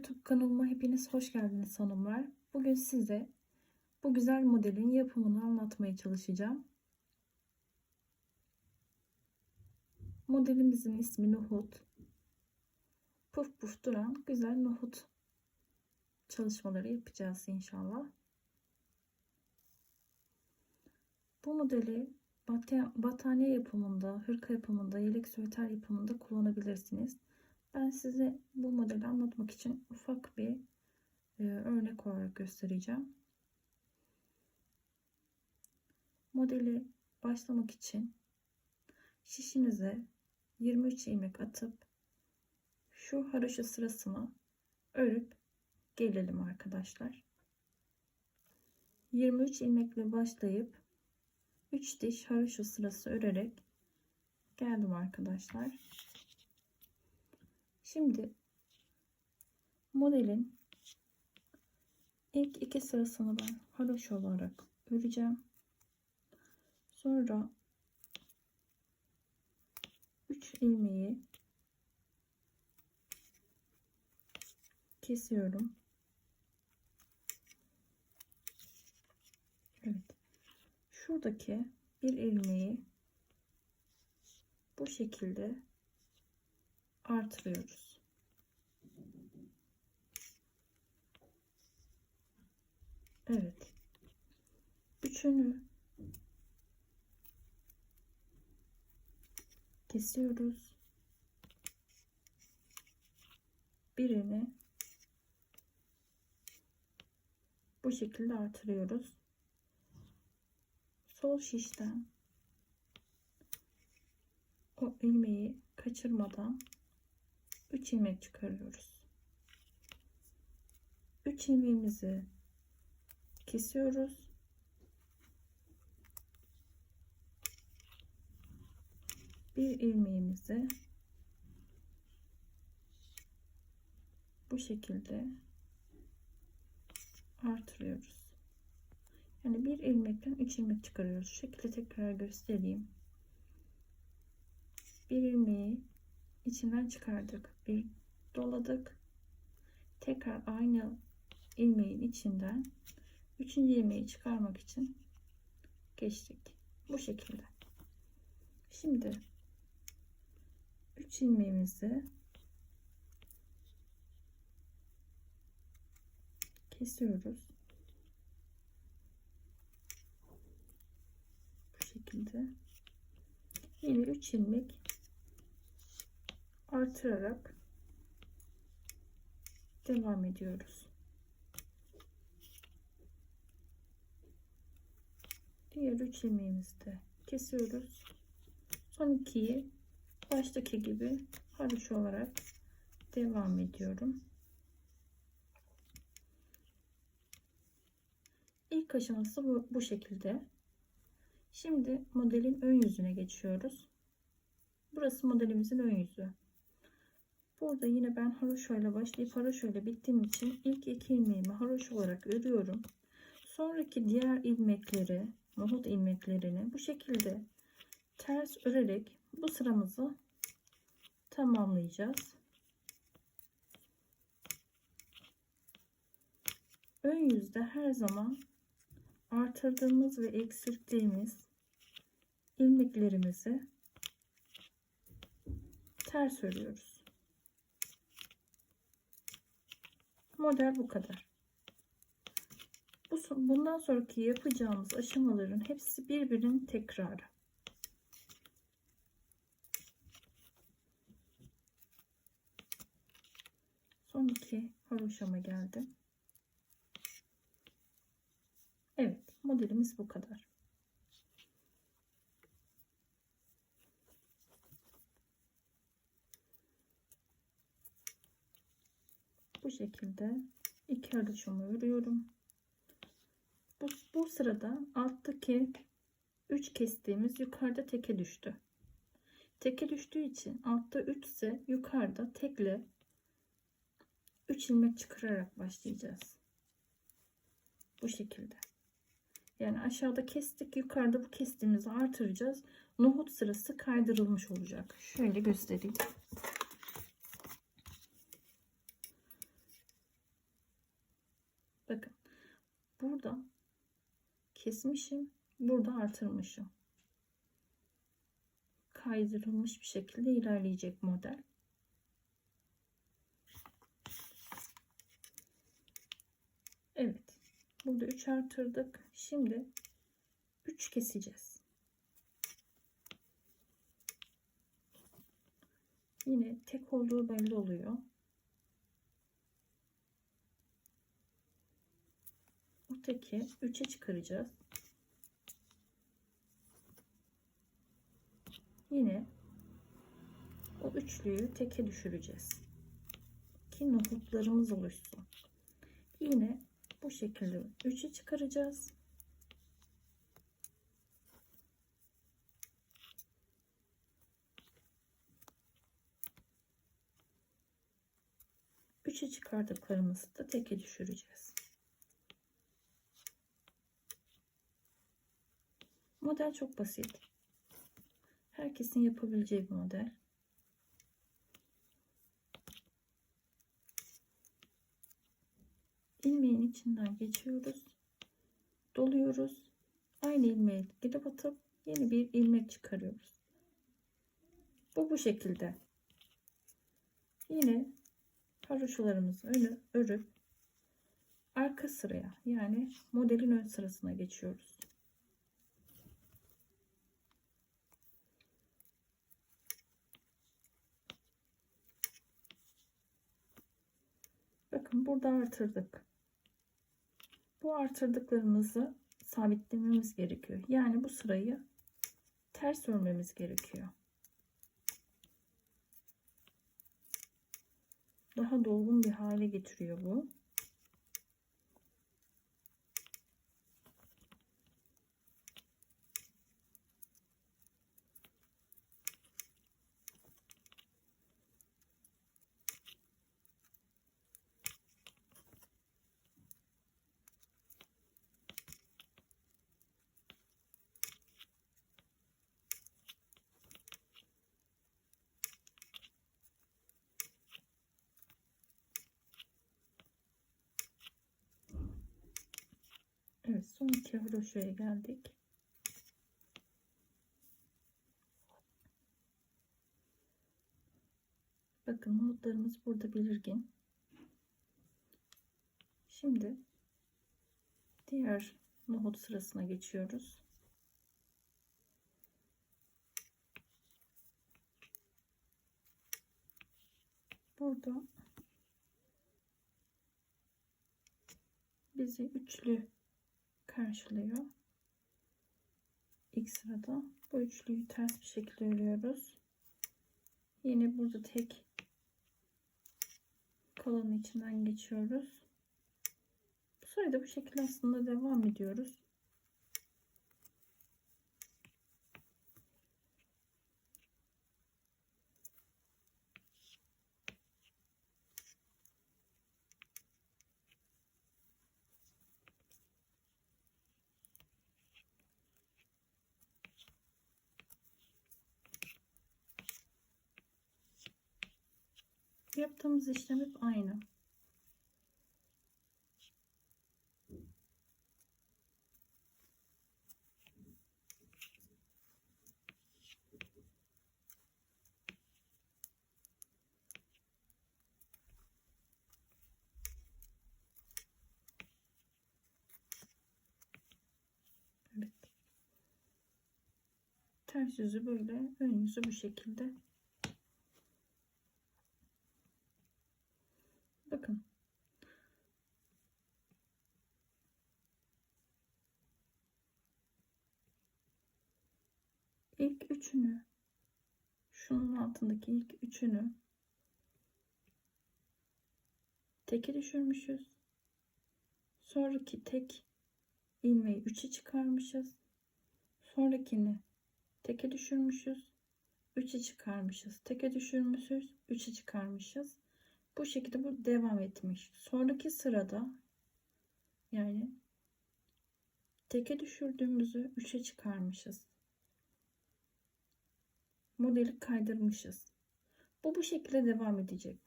YouTube kanalıma hepiniz hoş geldiniz hanımlar. Bugün size bu güzel modelin yapımını anlatmaya çalışacağım. Modelimizin ismi Nohut. Puf puf duran güzel nohut çalışmaları yapacağız inşallah. Bu modeli battaniye yapımında, hırka yapımında, yelek süveter yapımında kullanabilirsiniz. Ben size bu modeli anlatmak için ufak bir e, örnek olarak göstereceğim. Modeli başlamak için şişinize 23 ilmek atıp şu haroşa sırasını örüp gelelim arkadaşlar. 23 ilmekle başlayıp 3 diş haroşa sırası örerek geldim arkadaşlar. Şimdi modelin ilk iki sırasını ben haroşa olarak öreceğim. Sonra 3 ilmeği kesiyorum. Evet. Şuradaki bir ilmeği bu şekilde artırıyoruz. Evet. Üçünü kesiyoruz. Birini bu şekilde artırıyoruz. Sol şişten o ilmeği kaçırmadan 3 ilmek çıkarıyoruz. 3 ilmeğimizi kesiyoruz. Bir ilmeğimizi bu şekilde artırıyoruz. Yani bir ilmekten 3 ilmek çıkarıyoruz. Şu şekilde tekrar göstereyim. Bir ilmeği içinden çıkardık. Bir doladık. Tekrar aynı ilmeğin içinden üçüncü ilmeği çıkarmak için geçtik. Bu şekilde. Şimdi 3 ilmeğimizi kesiyoruz. Bu şekilde. Yine 3 ilmek artırarak devam ediyoruz. Diğer 3 ilmeğimizi de kesiyoruz. Son ikiyi baştaki gibi haroşa olarak devam ediyorum. İlk aşaması bu, bu şekilde. Şimdi modelin ön yüzüne geçiyoruz. Burası modelimizin ön yüzü. Burada yine ben haroşa ile başlayıp haroşa ile bittiğim için ilk iki ilmeğimi haroşa olarak örüyorum. Sonraki diğer ilmekleri, nohut ilmeklerini bu şekilde ters örerek bu sıramızı tamamlayacağız. Ön yüzde her zaman artırdığımız ve eksilttiğimiz ilmeklerimizi ters örüyoruz. Model bu kadar. Bu, bundan sonraki yapacağımız aşamaların hepsi birbirinin tekrarı. Son iki haroşama geldim. Evet modelimiz bu kadar. Bu şekilde iki haroşamı örüyorum. Bu, bu sırada alttaki 3 kestiğimiz yukarıda teke düştü. Teke düştüğü için altta 3 ise yukarıda tekle 3 ilmek çıkararak başlayacağız. Bu şekilde. Yani aşağıda kestik yukarıda bu kestiğimizi artıracağız. Nohut sırası kaydırılmış olacak. Şöyle göstereyim. Burada kesmişim. Burada artırmışım. Kaydırılmış bir şekilde ilerleyecek model. Evet. Burada 3 artırdık. Şimdi 3 keseceğiz. Yine tek olduğu belli oluyor. Teki 3'e çıkaracağız. Yine o üçlüyü teke düşüreceğiz. Ki nohutlarımız oluşsun. Yine bu şekilde 3'e çıkaracağız. Üçe çıkardıklarımızı da teke düşüreceğiz. Model çok basit. Herkesin yapabileceği bir model. ilmeğin içinden geçiyoruz. Doluyoruz. Aynı ilmeğe gidip atıp yeni bir ilmek çıkarıyoruz. Bu bu şekilde. Yine haroşalarımızı önü örüp arka sıraya yani modelin ön sırasına geçiyoruz. Bakın burada artırdık. Bu artırdıklarımızı sabitlememiz gerekiyor. Yani bu sırayı ters örmemiz gerekiyor. Daha dolgun bir hale getiriyor bu. Evet son iki haroşaya geldik. Bakın nohutlarımız burada belirgin. Şimdi diğer nohut sırasına geçiyoruz. Burada bizi üçlü karşılıyor. İlk sırada bu üçlüyü ters bir şekilde örüyoruz. Yine burada tek kalanın içinden geçiyoruz. Bu sırada bu şekilde aslında devam ediyoruz. Yaptığımız işlem hep aynı. Ters yüzü böyle, ön yüzü bu şekilde. Bakın. İlk üçünü şunun altındaki ilk üçünü teke düşürmüşüz. Sonraki tek ilmeği üçe çıkarmışız. Sonrakini teke düşürmüşüz. Üçe çıkarmışız. Teke düşürmüşüz. Üçe çıkarmışız. Bu şekilde bu devam etmiş. Sonraki sırada yani teke düşürdüğümüzü 3'e çıkarmışız. Modeli kaydırmışız. Bu bu şekilde devam edecek.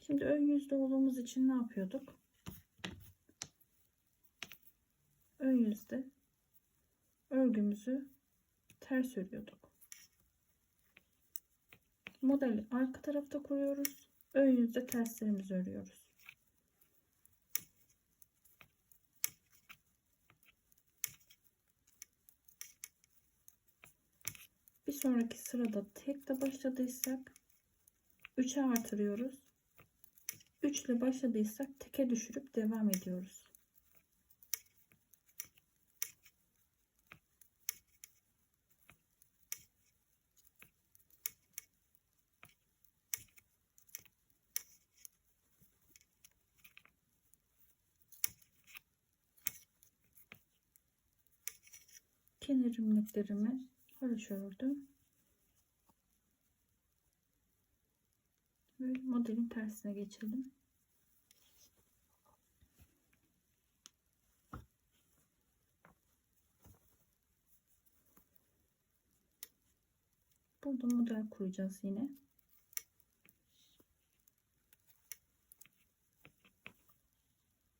Şimdi ön yüzde olduğumuz için ne yapıyorduk? ön yüzde örgümüzü ters örüyorduk. Modeli arka tarafta kuruyoruz. Ön yüzde terslerimizi örüyoruz. Bir sonraki sırada tekle başladıysak 3'e artırıyoruz. 3 ile başladıysak teke düşürüp devam ediyoruz. Kenar ilmeklerimi haroşa ördüm. Ve modelin tersine geçelim. Burada model kuracağız yine.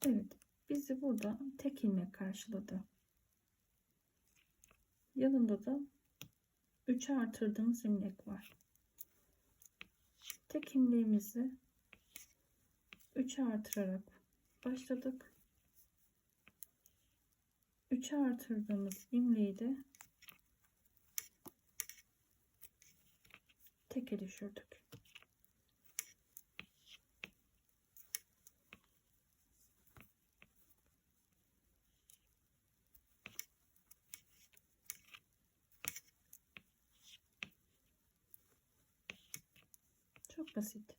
Evet, bizi burada tek ilmek karşıladı. Yanında da 3'e artırdığımız ilmek var. Tek ilmeğimizi 3'e artırarak başladık. 3'e artırdığımız ilmeği de teke düşürdük. Çok basit.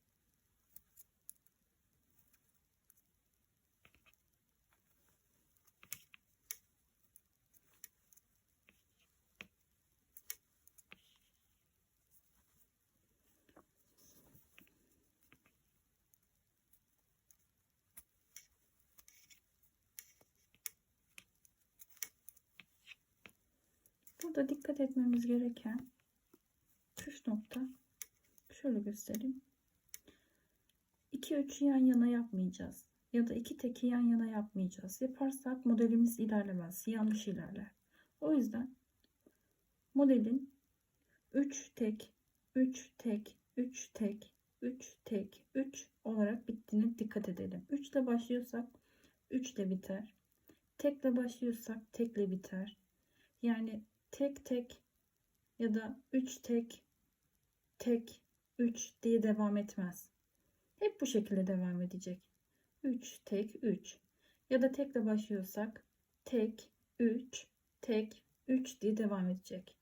Burada dikkat etmemiz gereken püf nokta şöyle göstereyim. 2 3'ü yan yana yapmayacağız. Ya da iki teki yan yana yapmayacağız. Yaparsak modelimiz ilerlemez. Yanlış ilerler. O yüzden modelin 3 tek, 3 tek, 3 tek, 3 tek, 3 olarak bittiğine dikkat edelim. 3 ile başlıyorsak 3 ile biter. Tekle başlıyorsak tekle biter. Yani tek tek ya da 3 tek, tek, 3 diye devam etmez. Hep bu şekilde devam edecek. 3 tek 3 ya da tekle başlıyorsak tek 3 tek 3 diye devam edecek.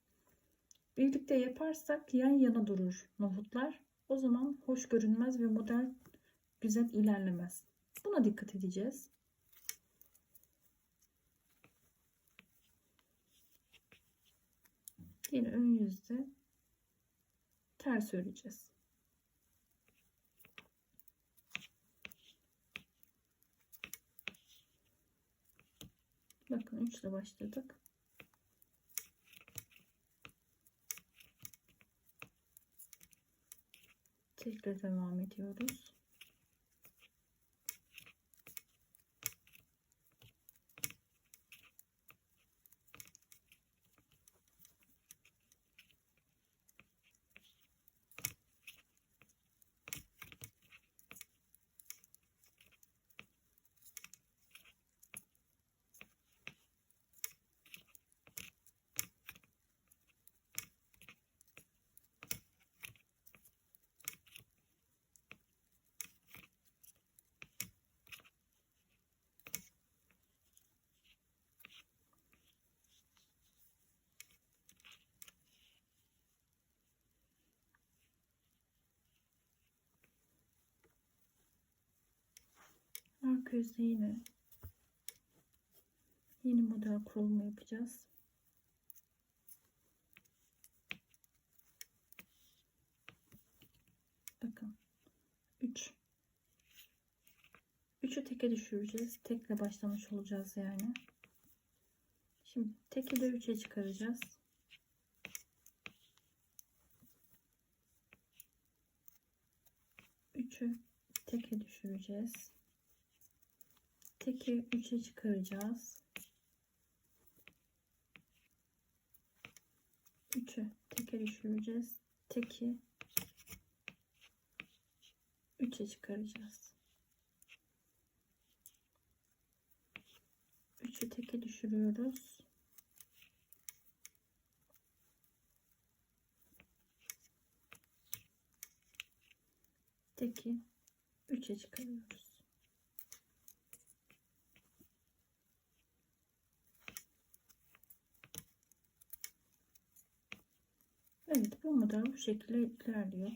Birlikte yaparsak yan yana durur nohutlar. O zaman hoş görünmez ve model güzel ilerlemez. Buna dikkat edeceğiz. Yine ön yüzde ters öreceğiz. Bakın 3 ile başladık. Tekrar devam ediyoruz. Arka yine yeni model kurulumu yapacağız. Bakın 3 3'ü teke düşüreceğiz. Tekle başlamış olacağız yani. Şimdi teki de 3'e çıkaracağız. Üçü teke düşüreceğiz teki 3'e çıkaracağız. 3'ü teke düşüreceğiz. Teki 3'e çıkaracağız. 3'ü teke düşürüyoruz. Teki 3'e çıkarıyoruz. Bu model bu şekilde ilerliyor.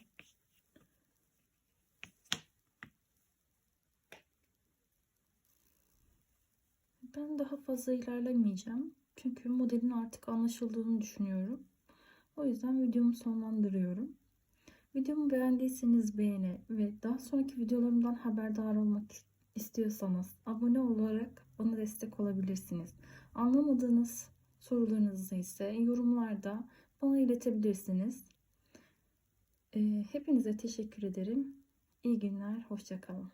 Ben daha fazla ilerlemeyeceğim. Çünkü modelin artık anlaşıldığını düşünüyorum. O yüzden videomu sonlandırıyorum. Videomu beğendiyseniz beğeni ve daha sonraki videolarımdan haberdar olmak istiyorsanız abone olarak bana destek olabilirsiniz. Anlamadığınız sorularınızı ise yorumlarda bana iletebilirsiniz. Ee, hepinize teşekkür ederim. İyi günler, hoşçakalın.